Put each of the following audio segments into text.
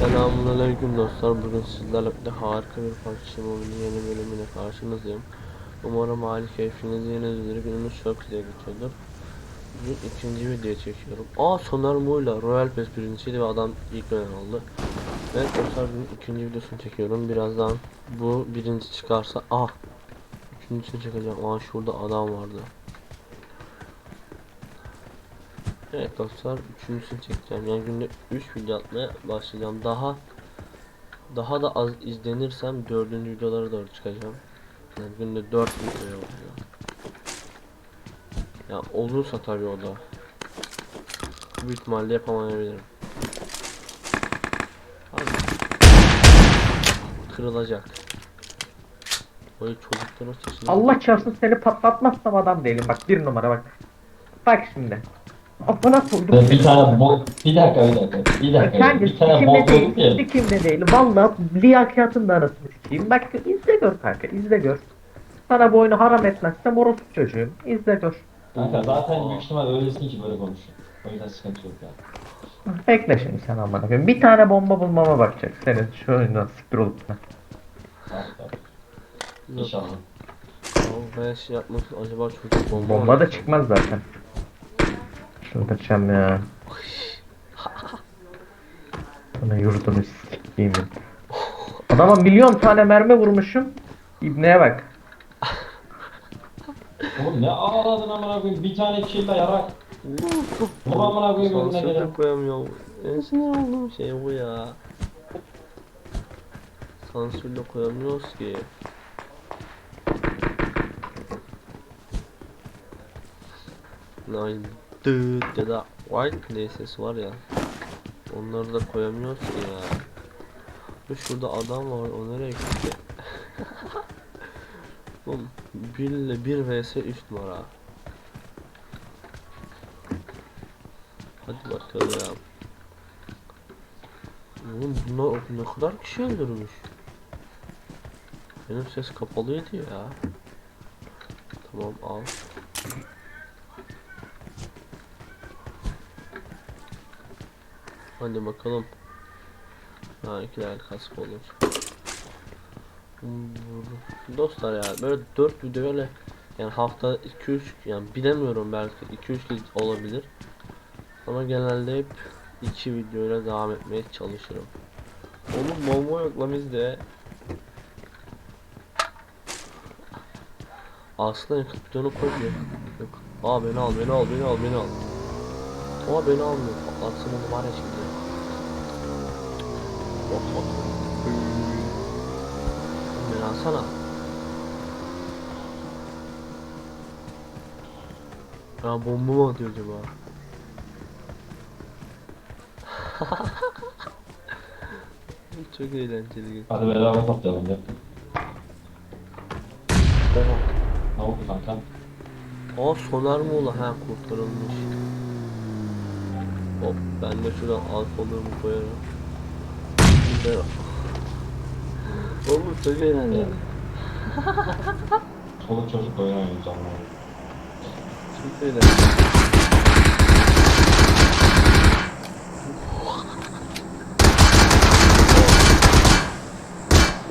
Selamünaleyküm dostlar. Bugün sizlerle birlikte harika bir PUBG Mobile'in yeni bölümüne karşınızdayım. Umarım hali keyfiniz yerindedir. Günümüz çok güzel geçiyordur. Bugün ikinci video çekiyorum. Aa Soner Mu'yla Royal Pass birincisiydi ve adam ilk dönem oldu. Evet dostlar bugün ikinci videosunu çekiyorum. Birazdan bu birinci çıkarsa ah üçüncüsünü çekeceğim. Aa şurada adam vardı. Evet dostlar üçüncüsünü çekeceğim. Yani günde 3 video atmaya başlayacağım. Daha daha da az izlenirsem dördüncü videolara doğru çıkacağım. Yani günde 4 video oluyor. Ya olursa tabii o da. Büyük ihtimalle yapamayabilirim. Abi. Kırılacak. Böyle çocukların sesini Allah çarpsın seni patlatmazsam adam değilim bak bir numara bak. Bak şimdi. Afına koydum. Bir tane bot, bir dakika bir dakika, bir dakika. Kanka bir tane bot değil, bulduk ya. sikimde değil. Valla liyakatın da arasını sikeyim. Bak izle gör kanka, izle gör. Sana bu oyunu haram etmezsem orospu çocuğum. İzle gör. Kanka zaten büyük ihtimal öylesin ki böyle konuşuyor. O yüzden sıkıntı yok ya. Bekle şimdi sen amına koyayım. Bir tane bomba bulmama bakacak senin şu oyundan siktir olup. Tamam, tamam. İnşallah. Kavga şey yapmak acaba çocuk bomba Bomba da çıkmaz zaten. Çıldıracağım ya. Sana yurdunu sikeyim. Adama milyon tane mermi vurmuşum. İbneye bak. Oğlum ne ağladın amına koyayım bir tane kille yarak. Vur amına koyayım önüne gelin. koyamıyorum. En sinir olduğum şey bu ya. Sansürle koyamıyoruz ki. Nine dıt ya da white ses var ya. Onları da koyamıyoruz ki ya. Şurada adam var o nereye gitti? Oğlum 1 ile 1 vs 3 numara. Hadi bakalım. Oğlum bunlar ne kadar kişi öldürmüş. Benim ses kapalıydı ya. Tamam al. Hadi bakalım. Ha iki tane kask olur. Dostlar ya böyle 4 video böyle yani hafta 2-3 yani bilemiyorum belki 2-3 kez olabilir. Ama genelde hep 2 videoyla devam etmeye çalışırım. Oğlum bomba yok lan bizde. Aslında yakıt bidonu koyuyor. Yok. Aa beni al beni al beni al beni al. Ama beni almıyor. Patlatsın onu var ya şimdi. Bak bak. Beni alsana. Ya bomba mı atıyor acaba? Çok eğlenceli. Hadi beraber patlayalım ya. Oha. Ne oldu kanka? Aa sonar mı ola? Ha kurtarılmış. Hop ben de şuradan alfalarımı koyarım. Bir de... Oğlum çok eğlenceli. Çoluk çocuk oyun amına koyayım. Çok eğlenceli.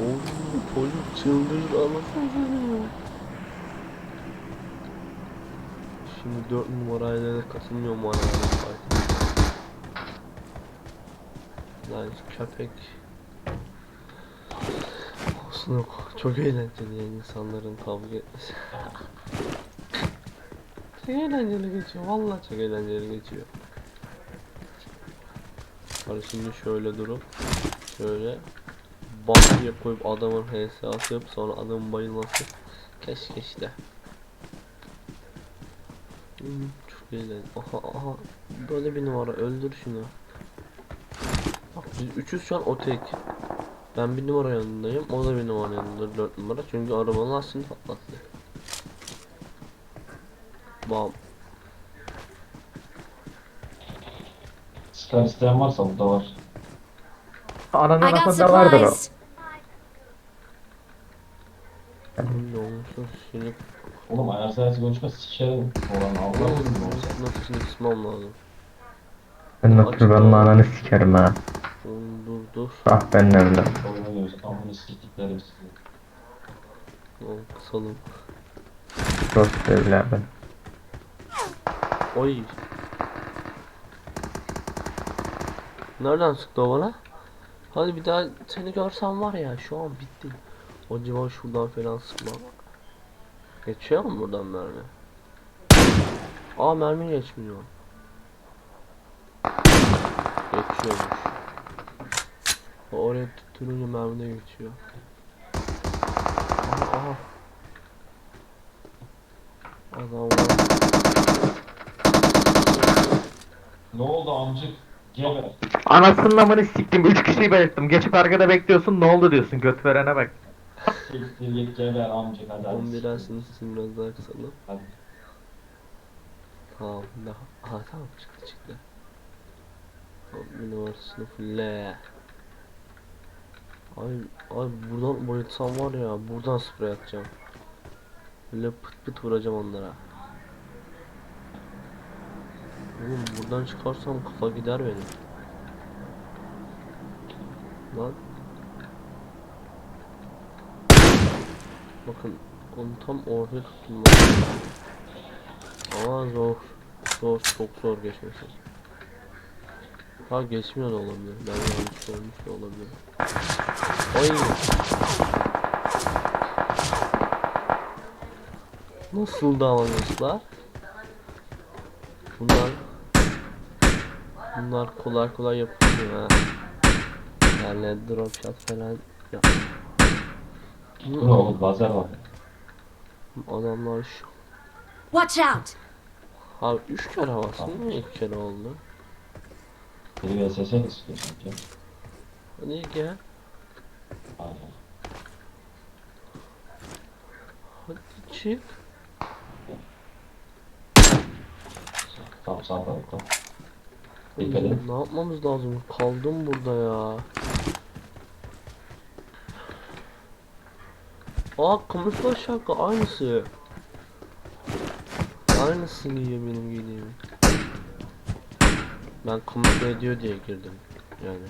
Oğlum çocuk çıldırdı anasını Şimdi 4 numarayla da katılmıyorum bana Lan köpek Olsun. Yok çok eğlenceli yani insanların kavga etmesi. Çok eğlenceli geçiyor vallahi çok eğlenceli geçiyor. Hadi şimdi şöyle durup Şöyle Bak diye koyup adamın HS atıp sonra adamın bayılması Keşke işte. Hmm, Çok eğlenceli. Aha aha Böyle bir numara öldür şunu Bak biz üçüz şu an o tek Ben bir numara yanındayım o da bir numara yanında dört numara çünkü arabanın lastiğini patlattı Bam Scar isteyen varsa burada var. Ananın I got aklında vardır o. supplies. Ne Oğlum ayar sayısı konuşma sikerim. Olan Allah'ım ne. Nasıl şimdi kısmam lazım Ben nasıl ben ananı sikerim ha. Oğlum dur dur. Ah ben. Oynuyoruz. Amına siktiklerim sizi. Kısalım. Dost evladım. Oy. Nereden sıktı o bana? Hadi bir daha seni görsem var ya şu an bitti. Acaba şuradan falan sıkma. Geçiyor mu buradan mermi? Aa mermi geçmiyor. Geçiyormuş. O Oraya tutturunca mermi de geçiyor. Aha, aha. Adam var. Ne oldu amcık? Geber. Anasının amını siktim. Üç kişiyi belirttim. Geçip arkada bekliyorsun. Ne oldu diyorsun. Göt verene bak. Siktir git geber amcık hadi hadi. 11 dersiniz sizin biraz daha kısalım. Hadi. Tamam daha. Aha tamam çıktı çıktı. Numarasını fulle. Ay ay buradan boyatsam var ya buradan sprey atacağım. Böyle pıt pıt vuracağım onlara. Oğlum buradan çıkarsam kafa gider benim. Lan. Bakın onu tam ortaya tuttum. Ama zor. Zor, çok zor geçmesi. Ha geçmiyor da olabilir. Ben yanlış görmüş de olabilir. Ay. Nasıl davranıyorlar? Bunlar Bunlar kolay kolay yapılmıyor ha. Yani drop shot falan yap. Dur oğlum lazer var. Adamlar şu Watch out! Abi 3 kere bastın niye 2 kere oldu? Bir VSS istiyorsun ki. Hadi gel. Aynen. Hadi çık. Tamam sağ tarafta. Dikkat edin. Ne yapmamız lazım? Kaldım burada ya. Aa kamuflaj şapka aynısı. Aynısı giyiyor benim giydiğim. Ben kamufle ediyor diye girdim. Yani.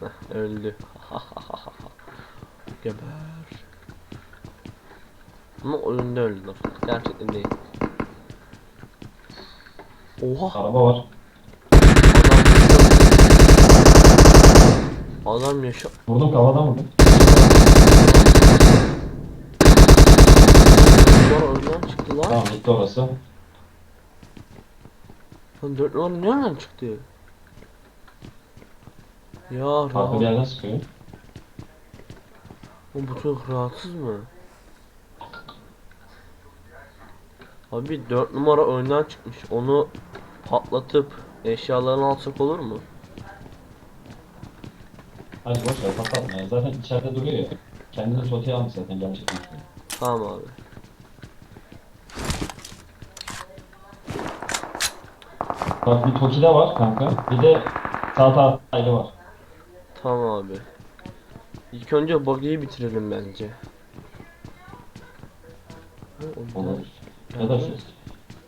Heh, öldü. Geber. Ama oyunda öldüler. Gerçekten değil. Oha. Araba var. Adam yaşa Vurdum kafadan vurdum. Bunlar önden çıktı lan. Tamam gitti orası. Lan dört numara nereden çıktı? Ya rahat. bir yerden sıkıyor. Oğlum bu çocuk rahatsız mı? Abi 4 numara önden çıkmış. Onu patlatıp eşyalarını alsak olur mu? Hadi boş ver patlatma ya. Zaten içeride duruyor ya. Kendini sotiye almış zaten gerçekten. Tamam abi. Bak bir Toki'de var kanka. Bir de sağ tarafta var. Tamam abi. İlk önce buggy'yi bitirelim bence. Ha, onlar Olur. Ya da gelmez.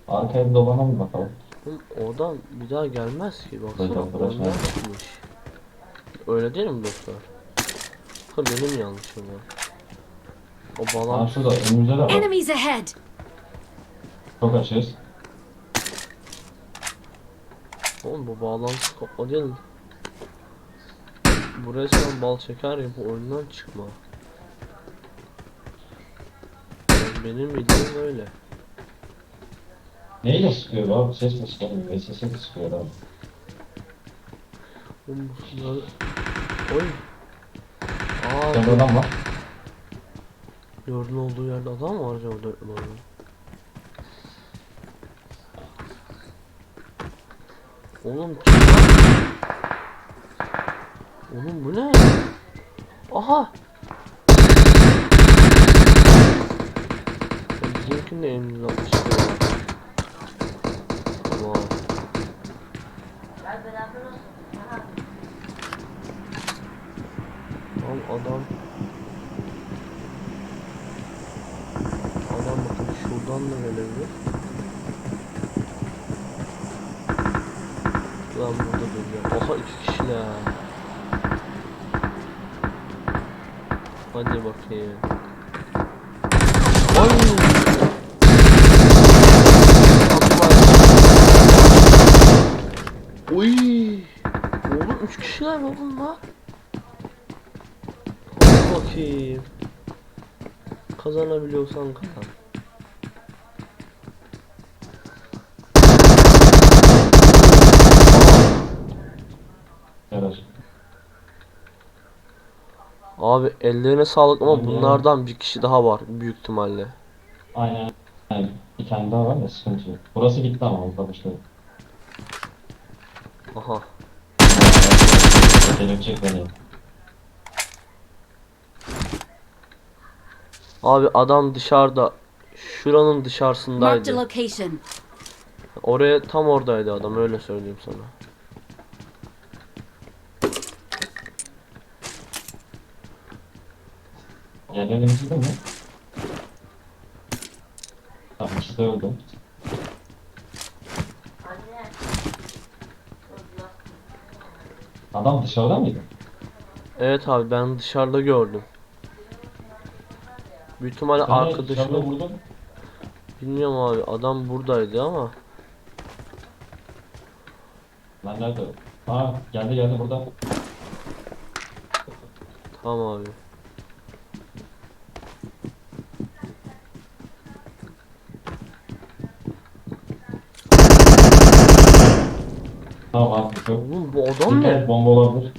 arkaya bir dolana mı bakalım? Oğlum oradan bir daha gelmez ki baksana arkadaşlar. önden çıkmış. Öyle değil mi dostlar? Ha benim yanlışım var. O Aa şurada önümüzde de var. Enemies ahead! Çok açığız. Oğlum bu bağlantı kopma değil. Bu resmen bal şeker ya bu oyundan çıkma. Yani benim bildiğim öyle. Neyle sıkıyor abi? Ses mi sıkıyor? VSS mi sıkıyor abi? Oğlum bunlar... Oy. Aa Sen adam var. dördün olduğu yerde adam mı var acaba dört numaranın? Oğlum kim? Oğlum bu ne? Aha! Ya Bizimkinde emri atmıştı ya. Tamam. Tamam adam Adam bakın şuradan da gelebilir. Lan burada duracağım. Oha iki kişi kişiler. Hadi bakayım. Ay! Yapma. Uy! Oğlum 3 kişiler mi bunlar? Hadi bakayım. Kazanabiliyorsan kazan. Evet. Abi ellerine sağlık ama ya. bunlardan bir kişi daha var büyük ihtimalle. Aynen. Aynen. Bir tane daha var da sıkıntı yok. Burası gitti ama arkadaşlar. Aha. Delirtecek beni. Abi adam dışarıda. Şuranın dışarısındaydı. Oraya tam oradaydı adam öyle söyleyeyim sana. Yerlerimiz gitti mi? Tamam işte öldü. Adam dışarıda mıydı? Evet abi ben dışarıda gördüm. Büyük ihtimalle dışarıda arkadaşını vurdum. bilmiyorum abi adam buradaydı ama Ben nerede? Aa geldi geldi burada. tamam abi. Tamam abi çok. Oğlum bu adam ne? bomba olabilir.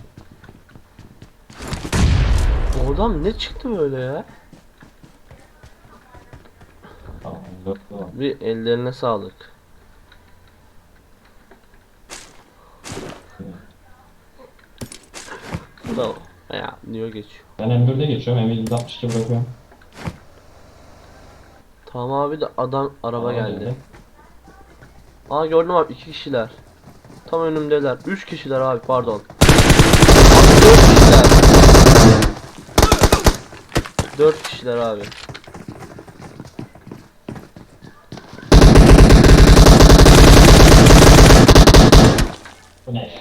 Bu adam ne çıktı böyle ya? Tamam dört tamam. Bir ellerine sağlık. Tamam. Ya diyor geçiyor. Ben M1'de geçiyorum. M162 bırakıyorum. Tamam abi de adam araba Tamam, geldi. Aa gördüm abi iki kişiler. Tam önümdeler. Üç kişiler abi pardon. Abi dört kişiler. Dört kişiler abi. Bu ne?